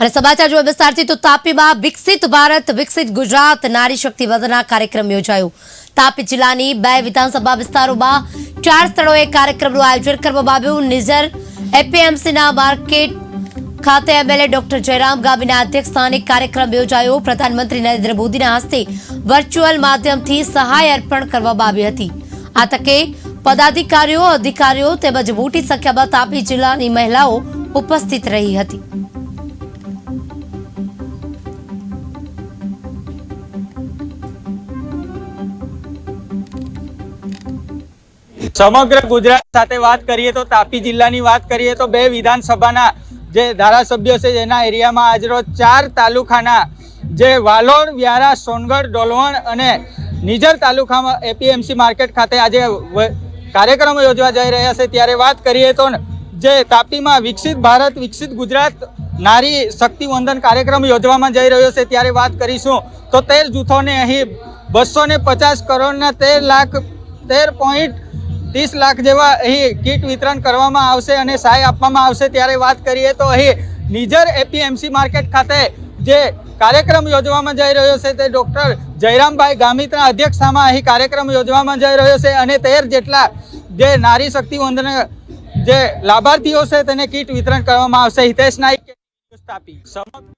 અને સમાચાર જો વિસ્તારથી તો તાપીમાં વિકસિત ભારત, વિકસિત ગુજરાત, નારી શક્તિ વધના કાર્યક્રમ યોજાયો. તાપી જિલ્લાની બે વિધાનસભા વિસ્તારોમાં ચાર સ્થળોએ કાર્યક્રમનું આયોજન કરવામાં આવ્યું. નિઝર એપીએમસીના માર્કેટ ખાતે એમએલએ ડોક્ટર જયરામ ગામીના અધ્યક્ષસ્થાને કાર્યક્રમ યોજાયો. પ્રધાનમંત્રી નરેન્દ્ર મોદીના હસ્તે વર્ચ્યુઅલ માધ્યમથી સહાય અર્પણ કરવામાં આવી હતી. આ તકે પદાધિકારીઓ, અધિકારીઓ તેમજ મોટી સંખ્યામાં તાપી જિલ્લાની મહિલાઓ ઉપસ્થિત રહી હતી. સમગ્ર ગુજરાત સાથે વાત કરીએ તો તાપી જિલ્લાની વાત કરીએ તો બે વિધાનસભાના જે ધારાસભ્યો છે જેના એરિયામાં આજરોજ ચાર તાલુકાના જે વાલોડ વ્યારા, સોનગઢ, ડોલવણ અને નિજર તાલુકામાં એપીએમસી માર્કેટ ખાતે આજે કાર્યક્રમો યોજવા જઈ રહ્યા છે. ત્યારે વાત કરીએ તો જે તાપીમાં વિકસિત ભારત, વિકસિત ગુજરાત નારી શક્તિ વંદન કાર્યક્રમ યોજવામાં જઈ રહ્યો છે. ત્યારે વાત કરીશું તો તેર જૂથોને અહીં બસો ને પચાસ કરોડના તેર લાખ તેર પોઈન્ટ ત્રીસ લાખ જેવા અહીં કીટ વિતરણ કરવામાં આવશે અને સહાય આપવામાં આવશે. ત્યારે વાત કરીએ તો અહીં નિઝર એપીએમસી માર્કેટ ખાતે જે કાર્યક્રમ યોજવામાં જઈ રહ્યો છે તે ડૉક્ટર જયરામભાઈ ગામિતના અધ્યક્ષતામાં અહીં કાર્યક્રમ યોજવામાં જઈ રહ્યો છે અને તેર જેટલા જે નારી શક્તિ વંદન જે લાભાર્થીઓ છે તેને કીટ વિતરણ કરવામાં આવશે. હિતેશ નાઈક તાપી. સમગ્ર